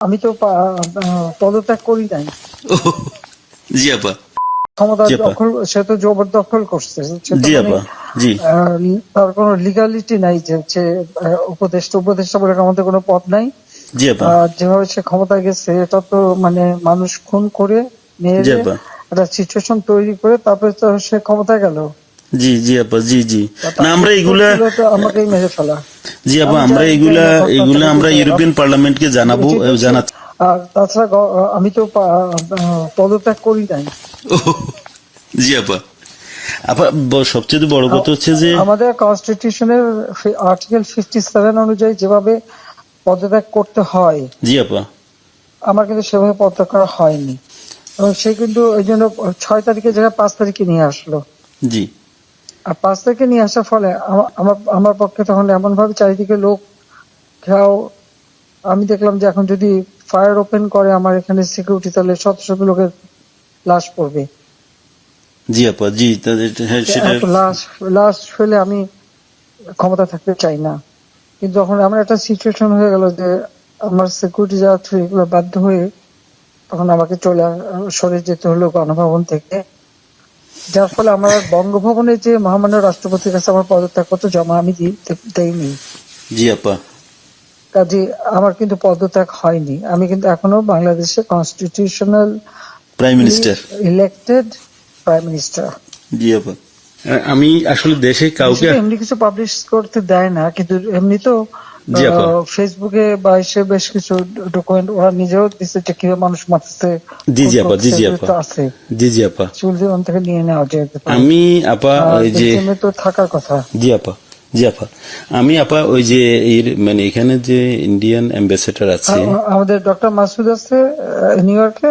আমি তো পদত্যাগ করি নাই। জি আপা। ক্ষমতা দখল সে তো জবরদখল করছে। জি মানে, আপা জি। তার কোনো লিগালিটি নাই যে উপদেষ্টা উপদেষ্টা বলে আমাদের কোনো পদ নাই। জি আপা। যেভাবে সে ক্ষমতায় গেছে এটা তো মানে মানুষ খুন করে জি, একটা সিচুয়েশন তৈরি করে তারপরে তো সে ক্ষমতায় গেল। জি জি আপা জি জি। না আমরা এগুলা আমাকেই মেরে ফেলা। জি আপা আমরা এগুলা এগুলা আমরা ইউরোপিয়ান পার্লামেন্টকে জানাব। জানাচ্ছি আর তাছাড়া আমি তো পদত্যাগ করি নাই। জি আপা। আপা সবচেয়ে বড় কথা হচ্ছে যে আমাদের কনস্টিটিউশনের আর্টিকেল ফিফটি সেভেন অনুযায়ী যেভাবে পদত্যাগ করতে হয় জি আপা। আমার কিন্তু সেভাবে পদত্যাগ করা হয়নি। এবং সে কিন্তু ওই জন্য ছয় তারিখে জায়গায় পাঁচ তারিখে নিয়ে আসলো। জি। আর পাঁচ তারিখে নিয়ে আসার ফলে আমার আমার পক্ষে তখন এমন ভাবে চারিদিকে লোক খেয়াও আমি দেখলাম যে এখন যদি ফায়ার ওপেন করে আমার এখানে সিকিউরিটি তাহলে শত শত লোকের লাশ পড়বে। জি আপা জি হ্যাঁ লাশ লাশ ফেলে আমি ক্ষমতা থাকতে চাই না। কিন্তু যখন আমার একটা সিচুয়েশন হয়ে গেল যে আমার সিকিউরিটি যাওয়া থ্রু এগুলো বাধ্য হয়ে তখন আমাকে চলে সরে যেতে হলো গণভবন থেকে। যার ফলে আমার বঙ্গভবনে যে মহামান্য রাষ্ট্রপতির কাছে আমার পদত্যাগপত্র জমা আমি দেইনি। জি আপা। কাজে আমার কিন্তু পদত্যাগ হয়নি। আমি কিন্তু এখনও বাংলাদেশের constitutional prime minister elected prime minister জি আপা। আমি আসলে দেশে কাউকে এমনি কিছু পাবলিশ করতে দেয় না কিন্তু এমনি তো ফেসবুকে বা এসে বেশ কিছু ডকুমেন্ট ওরা নিজেও দিচ্ছে যে কীভাবে মানুষ মারতেছে জি জি আপা জি জি আপা। আছে। জি জি আপা। চুল জীবন থেকে নিয়ে নেওয়া পারে আমি আপা ওই যে তো থাকার কথা। জি আপা জি আপা। আমি আপা ওই যে এর মানে এখানে যে ইন্ডিয়ান অ্যাম্বাসেডার আছে আমাদের ডক্টর মাসুদ আছে নিউ ইয়র্কে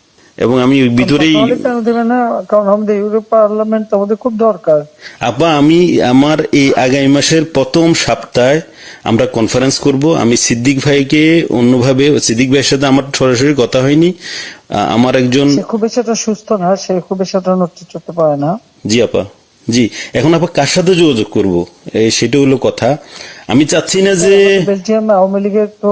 এবং আমি ভিতরেই কেন না কারণ আমাদের ইউরোপ পার্লামেন্ট আমাদের খুব দরকার। আপা আমি আমার এই আগামী মাসের প্রথম সপ্তাহে আমরা কনফারেন্স করব। আমি সিদ্দিক ভাইকে অন্যভাবে সিদ্দিক ভাইয়ের সাথে আমার সরাসরি কথা হয়নি। আমার একজন খুব বেশি সুস্থ না সে খুব একটা নড়তে চড়তে পারে না। জি আপা। জি এখন আপা কার সাথে যোগাযোগ করব? সেটা হলো কথা। আমি চাচ্ছি না যে বেলজিয়াম আওয়ামী লীগের তো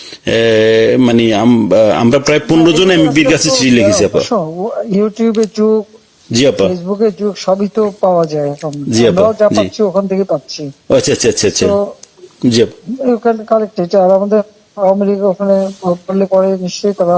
মানে আমরা প্রায় পনেরো জন এমপির কাছে চিঠি লিখেছি আপা। ইউটিউবে যুগ জি আপা। ফেসবুকে যুগ সবই তো পাওয়া যায় এখন। জি আপা, যা পাচ্ছি ওখান থেকে পাচ্ছি। আচ্ছা আচ্ছা আচ্ছা আচ্ছা। জি আপা। কালেক্ট আর আমাদের আওয়ামী লীগ ওখানে করলে পরে নিশ্চয়ই তারা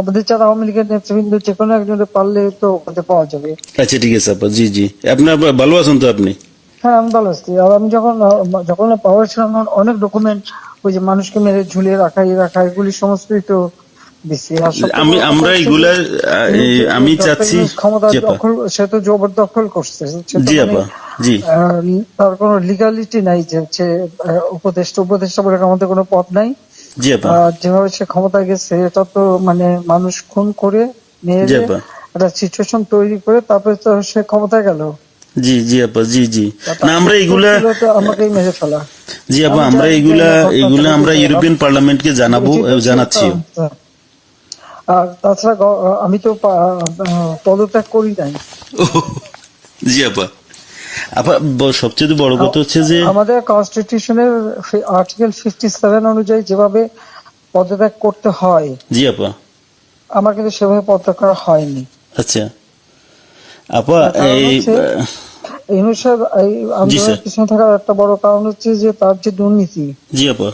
আমাদের যারা আওয়ামী লীগের নেতৃবৃন্দ যে কোনো একজনে পারলে তো ওখানে পাওয়া যাবে। আচ্ছা ঠিক আছে আপা জি জি। আপনার ভালো আছেন তো আপনি? হ্যাঁ আমি ভালো আছি। আর আমি যখন যখন পাওয়ার ছিলাম অনেক ডকুমেন্ট ওই যে মানুষকে মেরে ঝুলিয়ে রাখা এই রাখা এগুলি সমস্তই তো আমি আমরা এগুলা আমি চাচ্ছি ক্ষমতা দখল সে তো জবরদখল করছে। জি মানে, আপা জি। তার কোনো লিগালিটি নাই যে হচ্ছে উপদেষ্টা উপদেষ্টা বলে আমাদের কোনো পথ নাই। যেভাবে সে ক্ষমতা গেছে এটা তো মানে মানুষ খুন করে মেরে একটা সিচুয়েশন তৈরি করে তারপরে তো সে ক্ষমতায় গেল। জি জি আপা জি জি। না আমরা এগুলা আমাকেই মেরে ফেলা। জি আপা আমরা যে এগুলা এগুলা আমরা ইউরোপিয়ান পার্লামেন্টকে জানাব জানাচ্ছি। আর তাছাড়া আমি তো পদত্যাগ করি নাই। জি আপা। আপা ব- সবচেয়ে বড় কথা হচ্ছে যে আমাদের কনস্টিটিউশনের আর্টিকেল ফিফটি সেভেন অনুযায়ী যেভাবে পদত্যাগ করতে হয় জি আপা। আমার কিন্তু সেভাবে পদত্যাগ করা হয়নি। আচ্ছা। আপা এই ইউনুস সাহেব আন্দোলনের পিছনে থাকার একটা বড় কারণ হচ্ছে যে তার যে দুর্নীতি জি আপা।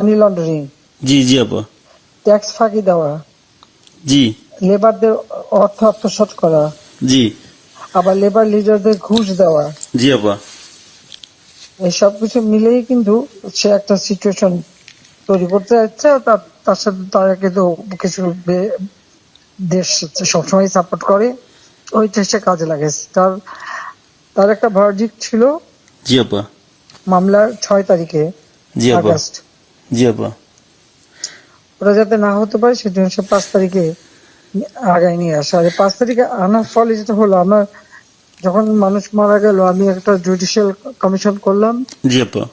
মানি লন্ডারিং জি জি আপা। ট্যাক্স ফাঁকি দেওয়া জি। লেবারদের অর্থ আত্মসাৎ করা জি। আবার লেবার লিডারদের ঘুষ দেওয়া। জি আপা এই সব কিছু মিলেই কিন্তু সে একটা সিচুয়েশন তৈরি করতে যাচ্ছে তার তার সাথে তারা কিন্তু কিছু দেশ সবসময় সাপোর্ট করে ওইটা সে কাজে লাগেছে। তার তার একটা ভার্জিক ছিল জি আপা মামলার ছয় তারিখে জি আপা আগস্ট। জি আপা ওরা যাতে না হতে পারে সেজন্য সে পাঁচ তারিখে আগায় নিয়ে আসা। আর পাঁচ তারিখে আনার ফলে যেটা হলো আমার যখন মানুষ মারা গেল আমি একটা জুডিশিয়াল কমিশন করলাম। জি আপা।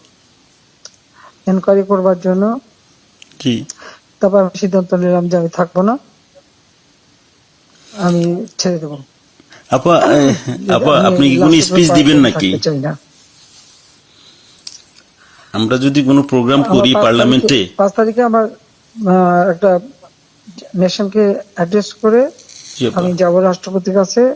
এনকোয়ারি করবার জন্য। জি। তারপর আমি সিদ্ধান্ত নিলাম যে আমি থাকব না। আমি ছেড়ে দেবো। আপা আপা আপনি কি কোনো স্পিচ দিবেন নাকি? আমরা যদি কোনো প্রোগ্রাম করি পাঁচ পার্লামেন্টে তারিখে- পাঁচ তারিখে আমার একটা নেশনকে অ্যাড্রেস করে আমি যাব রাষ্ট্রপতির কাছে।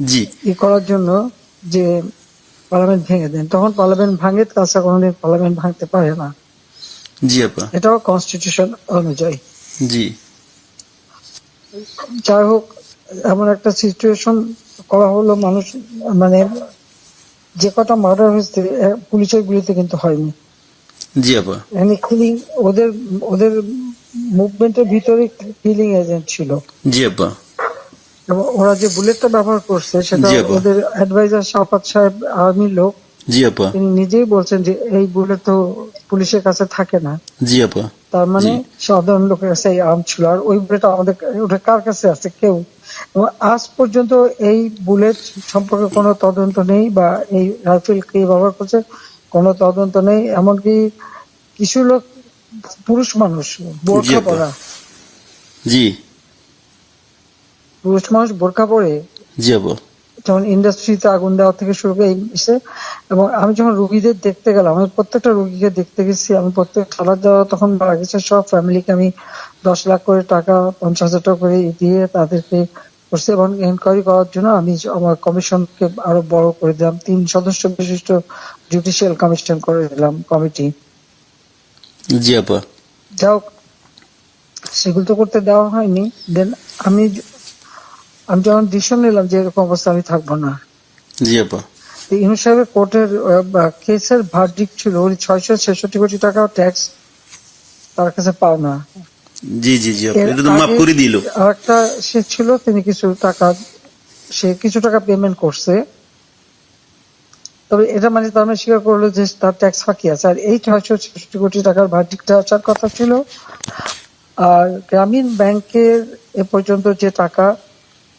জি। ই করার জন্য যে পার্লামেন্ট ভেঙে দেন তখন পার্লামেন্ট ভাঙে তাছাড়া কোনোদিন পার্লামেন্ট ভাঙতে পারে না। জি আপা। এটাও কনস্টিটিউশন অনুযায়ী। জি। যাই হোক এমন একটা সিচুয়েশন করা হলো মানুষ মানে যে কটা মার্ডার হয়েছে পুলিশের গুলিতে কিন্তু হয়নি। জি আপা। এখানে কিলিং ওদের ওদের মুভমেন্টের ভিতরে কিলিং এজেন্ট ছিল। জি আপা। এবং ওরা যে বুলেটটা ব্যবহার করছে সেটা ওদের অ্যাডভাইজার শাফাত সাহেব আর্মি লোক। জি আপা। তিনি নিজেই বলছেন যে এই বুলেট তো পুলিশের কাছে থাকে না। জি আপা। তার মানে সাধারণ লোকের কাছে এই আর্ম ছিল। আর ওই বুলেট আমাদের ওটা কার কাছে আছে? কেউ। আজ পর্যন্ত এই বুলেট সম্পর্কে কোনো তদন্ত নেই বা এই রাইফেল কে ব্যবহার করছে কোনো তদন্ত নেই। এমনকি কিছু লোক পুরুষ মানুষ বোরখা। পরা। জি। পুরুষ মানুষ বোরখা পরে জি আপা যেমন ইন্ডাস্ট্রিতে আগুন দেওয়া থেকে শুরু করে এসে এবং আমি যখন রুগীদের দেখতে গেলাম আমি প্রত্যেকটা রুগীকে দেখতে গেছি আমি প্রত্যেক খাবার দেওয়া তখন গেছে সব ফ্যামিলিকে আমি দশ লাখ করে টাকা পঞ্চাশ হাজার টাকা করে দিয়ে তাদেরকে করছি এবং এনকোয়ারি করার জন্য আমি আমার কমিশনকে আরও বড় করে দিলাম। তিন সদস্য বিশিষ্ট জুডিশিয়াল কমিশন করে দিলাম কমিটি জি আপা যাই হোক সেগুলো তো করতে দেওয়া হয়নি। দেন আমি আমি যখন ডিসিশন নিলাম যে এরকম অবস্থা আমি থাকব না। জি আপা। ইউনুস সাহেবের কোর্টের কেসের ভার্ডিক ছিল ছয়শো ছেষট্টি কোটি টাকা ট্যাক্স তার কাছে পাও না। জি জি জি এটা তো মাফ করে দিল। সে ছিল তিনি কিছু টাকা সে কিছু টাকা পেমেন্ট করছে। তবে এটা মানে তার মানে স্বীকার করল যে তার ট্যাক্স ফাঁকি আছে। আর এই ছয়শো ছেষট্টি কোটি টাকার ভার্ডিকটা আসার কথা ছিল। আর গ্রামীণ ব্যাংকের এ পর্যন্ত যে টাকা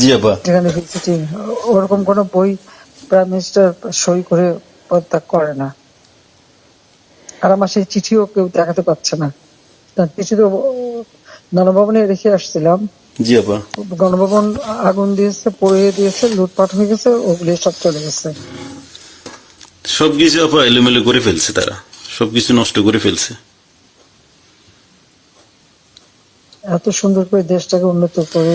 জি আপা যেখানে ভিজিটিং ওরকম কোনো বই প্রাইম মিনিস্টার সই করে পদত্যাগ করে না। আর আমার সেই চিঠিও কেউ দেখাতে পারছে না। তার চিঠি তো গণভবনে রেখে আসছিলাম। জি আপা গণভবন আগুন দিয়েছে পড়িয়ে দিয়েছে লুটপাট হয়ে গেছে ওগুলি সব চলে গেছে। সবকিছু আপা এলোমেলো করে ফেলছে তারা। সবকিছু নষ্ট করে ফেলছে। এত সুন্দর করে দেশটাকে উন্নত করে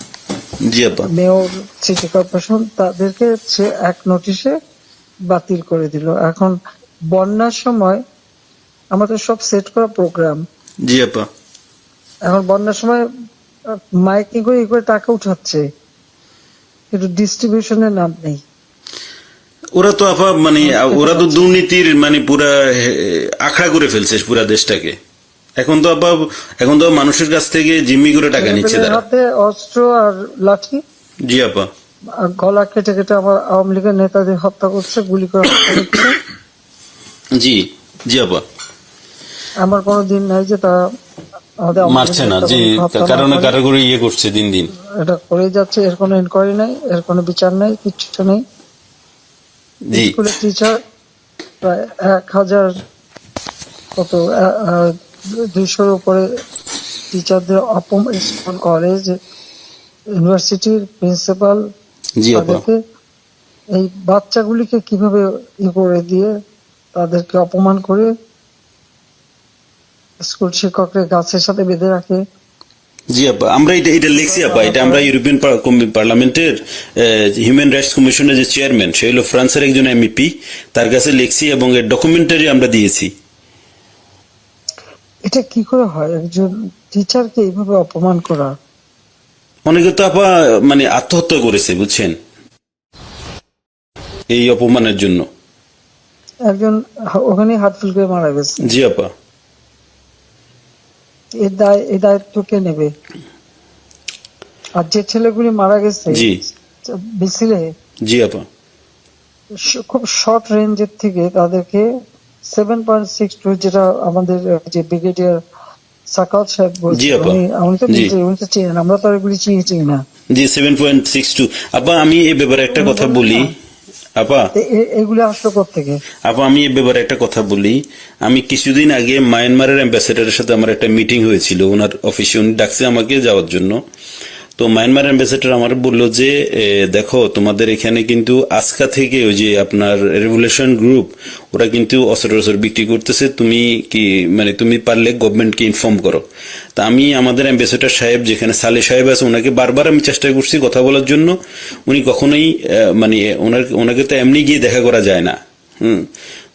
মেয়র সিটি কর্পোরেশন তাদেরকে সে এক নোটিশে বাতিল করে দিল। এখন বন্যার সময় আমাদের সব সেট করা প্রোগ্রাম। জি আপা। এখন বন্যার সময় মাইকিং করে করে টাকা উঠাচ্ছে। কিন্তু ডিস্ট্রিবিউশনের নাম নেই। ওরা তো আপা মানে ওরা তো দুর্নীতির মানে পুরা আখড়া করে ফেলছে পুরা দেশটাকে। এখন তো আপা এখন তো মানুষের কাছ থেকে জিম্মি করে টাকা নিচ্ছে তারা। হাতে অস্ত্র আর লাঠি? জি আপা। গলা কেটে কেটে আমার আওয়ামী লীগের নেতাদের হত্যা করছে গুলি করে জি জি আপা। আমার কোনো দিন নাই যে তারা মারছে না জি কারণে করে। ইয়ে করছে দিন দিন। এটা করে যাচ্ছে এর কোনো ইনকোয়ারি নাই এর কোনো বিচার নাই কিচ্ছু নেই। জি। স্কুলের টিচার প্রায় এক হাজার কত দুইশোর উপরে টিচারদের অপমান স্কুল কলেজ ইউনিভার্সিটির প্রিন্সিপাল জি তাদেরকে এই বাচ্চাগুলিকে কীভাবে ই করে দিয়ে তাদেরকে অপমান করে স্কুল শিক্ষকরা গাছের সাথে বেঁধে রাখে? জি আপা আমরা এটা এটা লিখছি আপা এটা আমরা ইউরোপিয়ান পার্লামেন্টের হিউম্যান রাইটস কমিশনের যে চেয়ারম্যান সে হলো ফ্রান্সের একজন এমপি তার কাছে লিখছি এবং এর ডকুমেন্টারি আমরা দিয়েছি। এটা কি করে হয়? একজন টিচারকে এইভাবে অপমান করা? অনেকে তো আপা মানে আত্মহত্যা করেছে বুঝছেন? এই অপমানের জন্য। একজন ওখানে হাত ফিল করে মারা গেছে। জি আপা। এর দায় এই দায়িত্ব কে নেবে? আর যে ছেলেগুলি মারা গেছে জি। মিছিলে জি আপা। খুব শর্ট রেঞ্জের থেকে তাদেরকে সেভেন পয়েন্ট সিক্স টু যেটা আমাদের যে ব্রিগেডিয়ার সাকাল সাহেব বলছে জি আপা। উনি উনি তো উনি তো চিনেন আমরা তো এগুলি চিনি চিনি না। জি সেভেন পয়েন্ট সিক্স টু আপা আমি এই ব্যাপারে একটা কথা বলি। আপা। তো এ- আসলো থেকে আপা আমি এই ব্যাপারে একটা কথা বলি। আমি কিছুদিন আগে মায়ানমারের অ্যাম্বাসেডারের সাথে আমার একটা মিটিং হয়েছিল। ওনার অফিসে উনি ডাকছে আমাকে যাওয়ার জন্য। তো মায়ানমার অ্যাম্বাসেডর আমার বলল যে দেখো, তোমাদের এখানে কিন্তু আজকা থেকে ওই যে আপনার রেভুলেশন গ্রুপ ওরা কিন্তু অস্ত্র অস্ত্র বিক্রি করতেছে, তুমি কি মানে তুমি পারলে গভর্নমেন্টকে ইনফর্ম করো। তা আমি আমাদের অ্যাম্বাসেডর সাহেব, যেখানে সালে সাহেব আছে, ওনাকে বারবার আমি চেষ্টা করছি কথা বলার জন্য। উনি কখনোই মানে ওনার, ওনাকে তো এমনি গিয়ে দেখা করা যায় না। হুম।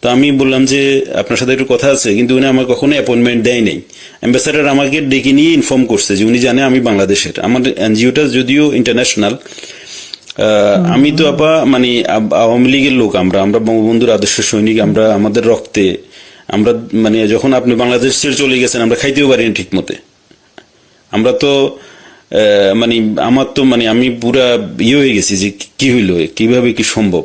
তো আমি বললাম যে, আপনার সাথে একটু কথা আছে, কিন্তু উনি আমার কখনো অ্যাপয়েন্টমেন্ট দেয় নাই। অ্যাম্বাসাডার আমাকে ডেকে নিয়ে ইনফর্ম করছে যে উনি জানে আমি বাংলাদেশের। আমার এনজিওটা যদিও ইন্টারন্যাশনাল আমি তো আপা মানে আওয়ামী লীগের লোক আমরা আমরা বঙ্গবন্ধুর আদর্শ সৈনিক, আমরা আমাদের রক্তে, আমরা মানে যখন আপনি বাংলাদেশ ছেড়ে চলে গেছেন, আমরা খাইতেও পারিনি ঠিক মতে আমরা তো মানে আমার তো মানে আমি পুরা ইয়ে হয়ে গেছি যে কি হইল, কীভাবে কি সম্ভব?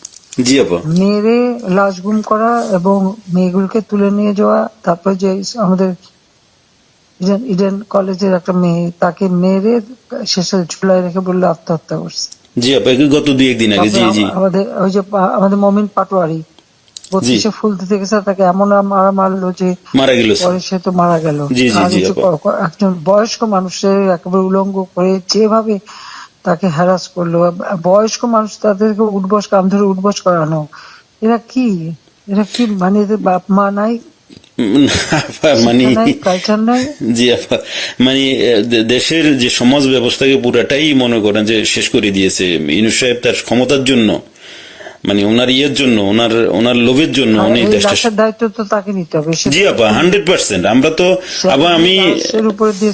জি আপা। মেরে লাশ গুম করা এবং মেয়েগুলোকে তুলে নিয়ে যাওয়া তারপরে যে আমাদের ইডেন- কলেজের একটা মেয়ে তাকে মেরে শেষে ঝুলাই রেখে বলল আত্মহত্যা করছে। জি আপা গত দুই একদিন আগে। জি জি। আমাদের ওই যে আমাদের মমিন পাটোয়ারি বত্রিশে ফুল দিতে গেছে তাকে এমন মারা মারলো যে মারা গেল পরে সে তো মারা গেল। একজন বয়স্ক মানুষের একেবারে উলঙ্গ করে যেভাবে তাকে হ্যারাস করল। বয়স্ক মানুষ তাদেরকে উঠবস কাম ধরে উঠবস করানো। এরা কি? এরা কি মানে এদের বাপ মা নাই? মানে জি আপা মানে দেশের যে সমাজ ব্যবস্থাকে পুরাটাই মনে করেন যে শেষ করে দিয়েছে। ইনু সাহেব তার ক্ষমতার জন্য মানে ওনার ইয়ের জন্য ওনার ওনার লোভের জন্য উনি দেশটা দায়িত্ব তো তাকে নিতে হবে। জি আপা হান্ড্রেড পার্সেন্ট আমরা তো আবার আমি উপরে দিয়ে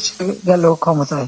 গেল ক্ষমতায়।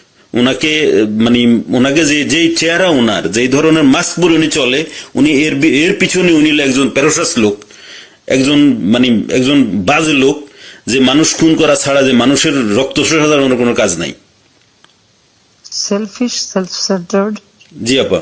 ওনাকে মানে ওনাকে যে যেই চেহারা ওনার যেই ধরনের মাস্ক পরে উনি চলে উনি এর এর পিছনে উনি একজন প্যারোসাস লোক একজন মানে একজন বাজে লোক যে মানুষ খুন করা ছাড়া যে মানুষের রক্ত শোষা কোনো কাজ নাই। সেলফিশ সেলফ সেন্টার্ড জি আপা।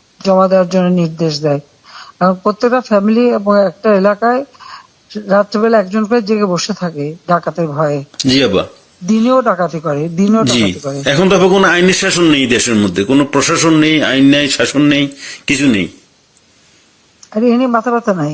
জমা দেওয়ার জন্য নির্দেশ দেয়। কারণ প্রত্যেকটা ফ্যামিলি এবং একটা এলাকায় রাত্রেবেলা একজন করে জেগে বসে থাকে ডাকাতের ভয়ে। জি দিনেও ডাকাতি করে দিনেও ডাকাতি করে। এখন তো কোনো আইনের শাসন নেই দেশের মধ্যে। কোনো প্রশাসন নেই আইন নেই শাসন নেই কিছু নেই। আরে এ নিয়ে মাথা ব্যথা নাই।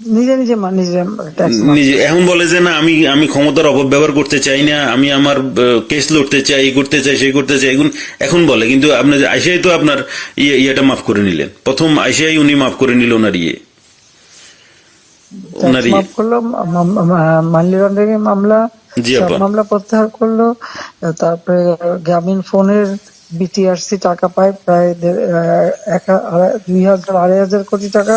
নিজে নিজে নিজে এখন বলে যে না আমি আমি ক্ষমতার অপব্যবহার করতে চাই না আমি আমার কেস লড়তে চাই এই করতে চাই সেই করতে চাই এখন এখন বলে কিন্তু আপনার আইসিআই তো আপনার ইয়ে ইয়েটা মাফ করে নিলেন। প্রথম আইসিআই উনি মাফ করে নিল ওনার ইয়ে। ওনার ইয়ে। মাফ করল মানি লন্ডারিং মামলা জি আপা। মামলা প্রত্যাহার করল তারপরে গ্রামীণ ফোনের বিটিআরসি টাকা পায় প্রায় দুই হাজার আড়াই হাজার কোটি টাকা।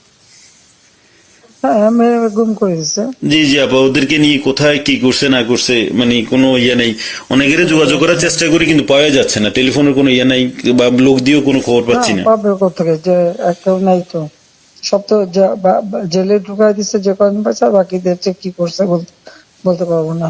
হ্যাঁ মেরে গুম করে জি জি আপা ওদেরকে নিয়ে কোথায় কি করছে না করছে মানে কোনো ইয়ে নেই। অনেকের যোগাযোগ করার চেষ্টা করি কিন্তু পাওয়া যাচ্ছে না। টেলিফোনের কোনো ইয়ে নাই বা লোক দিয়েও কোনো খবর পাচ্ছি না। পাবে কোথেকে যে একটা নাই তো। সব তো জেলে ঢুকাই দিচ্ছে যে কদিন পাচ্ছে বাকিদের কি করছে বলতে বলতে পারব না।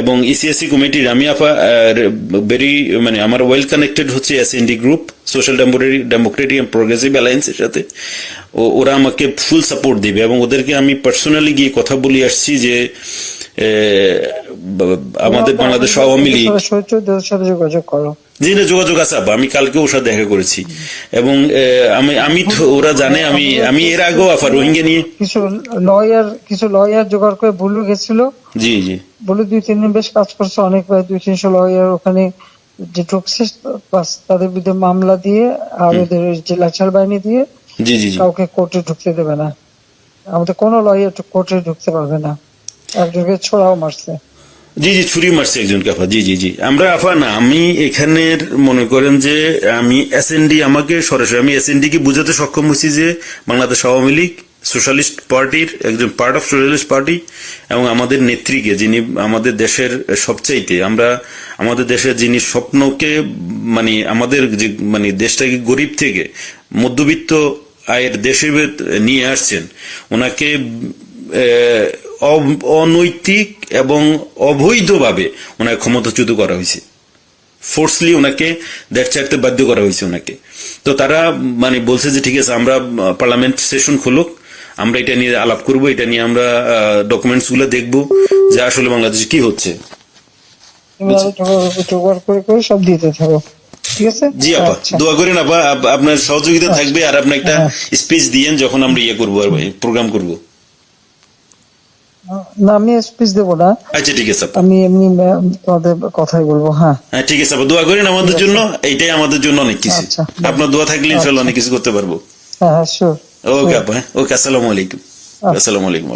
এবং ইসিএসসি কমিটির আমি ভেরি মানে আমার ওয়েল কানেক্টেড হচ্ছে S and D group social democratic and progressive অ্যালায়েন্সের সাথে। ওরা আমাকে ফুল সাপোর্ট দিবে এবং ওদেরকে আমি পার্সোনালি গিয়ে কথা বলে আসছি যে আমাদের বাংলাদেশ আওয়ামী লীগ। যোগাযোগ করো জি না যোগাযোগ আছে আব্বা। আমি কালকে ওর সাথে দেখা করেছি। এবং আমি আমি ওরা জানে আমি আমি এর আগেও আফা রোহিঙ্গা নিয়ে। কিছু লয়ার কিছু লয়ার জোগাড় করে বলু গেছিল জি জি। বলে দুই তিন দিন বেশ কাজ করছে অনেক প্রায় দুই তিনশো লয়ার ওখানে যে ঢুকছে বাস তাদের বিরুদ্ধে মামলা দিয়ে আর ওদের যে লাচার বাহিনী দিয়ে কাউকে কোর্টে ঢুকতে দেবে না। আমাদের কোনো লয়ার কোর্টে ঢুকতে পারবে না। একজনকে ছোড়াও মারছে। জি জি ছুরি মারছে একজনকে আফা। জি জি জি। আমরা আফা না আমি এখানের মনে করেন যে আমি এসএনডি আমাকে সরাসরি আমি এসএনডি কে বুঝাতে সক্ষম হয়েছি যে বাংলাদেশ আওয়ামী লীগ সোশ্যালিস্ট পার্টির একজন পার্ট অফ সোশ্যালিস্ট পার্টি, এবং আমাদের নেত্রীকে, যিনি আমাদের দেশের সবচাইতে, আমরা আমাদের দেশের যিনি স্বপ্নকে মানে আমাদের যে মানে দেশটাকে গরিব থেকে মধ্যবিত্ত আয়ের দেশে নিয়ে আসছেন, ওনাকে অনৈতিক এবং অবৈধভাবে ওনাকে ক্ষমতাচ্যুত করা হয়েছে। ফোর্সলি ওনাকে দেশ ছাড়তে বাধ্য করা হয়েছে ওনাকে। তো তারা মানে বলছে যে, ঠিক আছে, আমরা, পার্লামেন্ট সেশন খুলুক। আমরা এটা নিয়ে আলাপ করব এটা নিয়ে আমরা ডকুমেন্টসগুলো দেখব যে আসলে বাংলাদেশে কি হচ্ছে। সব দিতে থাকো ঠিক আছে? জি আপা আচ্ছা। দোয়া করেন আপা আপনার সহযোগিতা থাকবে আর আপনি একটা স্পিচ দিয়েন যখন আমরা ইয়ে করব আর প্রোগ্রাম করব। না আমি স্পিচ দেবো না। আচ্ছা ঠিক আছে আমি এমনি তোমাদের কথাই বলব হ্যাঁ। হ্যাঁ ঠিক আছে আপা দোয়া করেন আমাদের জন্য এইটাই আমাদের জন্য অনেক কিছু। আচ্ছা। আপনার দোয়া থাকলে ইনশাল্লাহ অনেক কিছু করতে পারব। হ্যাঁ হ্যাঁ শিওর ওকে আপা ওকে আসসালামু আলাইকুম আসসালামু আলাইকুম